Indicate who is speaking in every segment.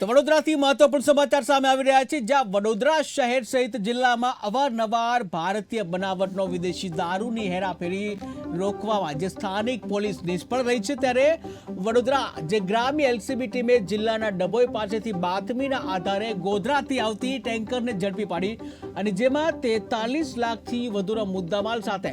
Speaker 1: તો વડોદરાથી મહત્વપૂર્ણ સમાચાર સામે આવી રહ્યા છે. જ્યાં વડોદરા શહેર સહિત જિલ્લામાં અવારનવાર ભારતીય બનાવટનો વિદેશી દારૂની હેરાફેરી રોકવામાં જે સ્થાનિક પોલીસ નિષ્ફળ રહી છે ત્યારે વડોદરા જે ગ્રામ્ય એલસીબી ટીમે જિલ્લાના ડભોઈ પાસેથી બાતમીના આધારે ગોધરાથી આવતી ટેન્કરને ઝડપી પાડી અને જેમાં તેતાલીસ લાખથી વધુના મુદ્દામાલ સાથે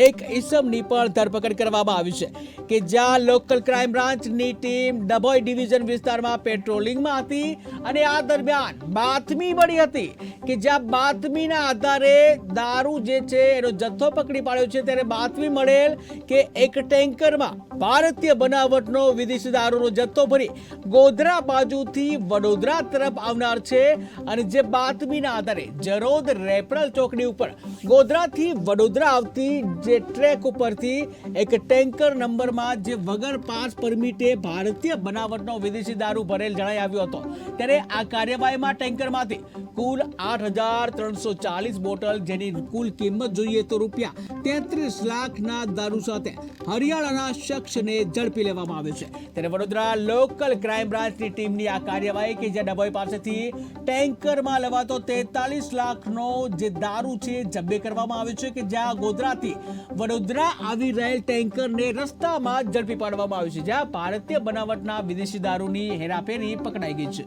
Speaker 1: એક ઈસમની પણ ધરપકડ કરવામાં આવી છે કે જ્યાં લોકલ ક્રાઇમ બ્રાન્ચની ટીમ ડભોઈ ડિવિઝન વિસ્તારમાં પેટ્રોલિંગમાં હતી અને આ દરમિયાન બાતમી મળી હતી કે જ્યાં બાતમીના આધારે દારૂ જે છે એનો જથ્થો પકડી પાડ્યો છે, ત્યારે બાતમી મળેલ કે એક ટેન્કરમાં ભારતીય બનાવટનો વિદેશી દારૂનો જથ્થો ભરી ગોધરા બાજુથી વડોદરા તરફ આવનાર છે. અને જે બાતમીના આધારે જરોદ રેપરલ ચોકડી ઉપર ગોધરાથી વડોદરા આવતી જે ટ્રેક ઉપરથી એક ટેન્કર નંબરમાં જે વગર પાસ પરમિટે ભારતીય બનાવટનો વિદેશી દારૂ ભરેલ જણાઈ આવ્યો હતો. ત્યારે આ કાર્યવાહીમાં ટેન્કરમાંથી કુલ આઠ હજાર ત્રણસો ચાલીસ બોટલ જેની કુલ કિંમત જોઈએ તો રૂપિયા તેત્રીસ લાખના દારૂ સાથે હરિયાણાના શખ્સને ઝડપી લેવામાં આવ્યો છે. ત્યારે વડોદરા લોકલ ક્રાઇમ બ્રાન્ચની ટીમની આ કાર્યવાહી કે જે ડભોઈ પાસેથી ટેન્કરમાં લેવાતો તેતાલીસ લાખનો જે દારૂ છે જબ્બે કરવામાં આવ્યો છે કે જ્યાં ગોધરાથી વડોદરા આવી રહેલ ટેન્કરને રસ્તામાં ઝડપી પાડવામાં આવ્યું છે. જ્યાં ભારતીય બનાવટના વિદેશી દારૂની હેરાફેરી પકડાઈ ગઈ છે.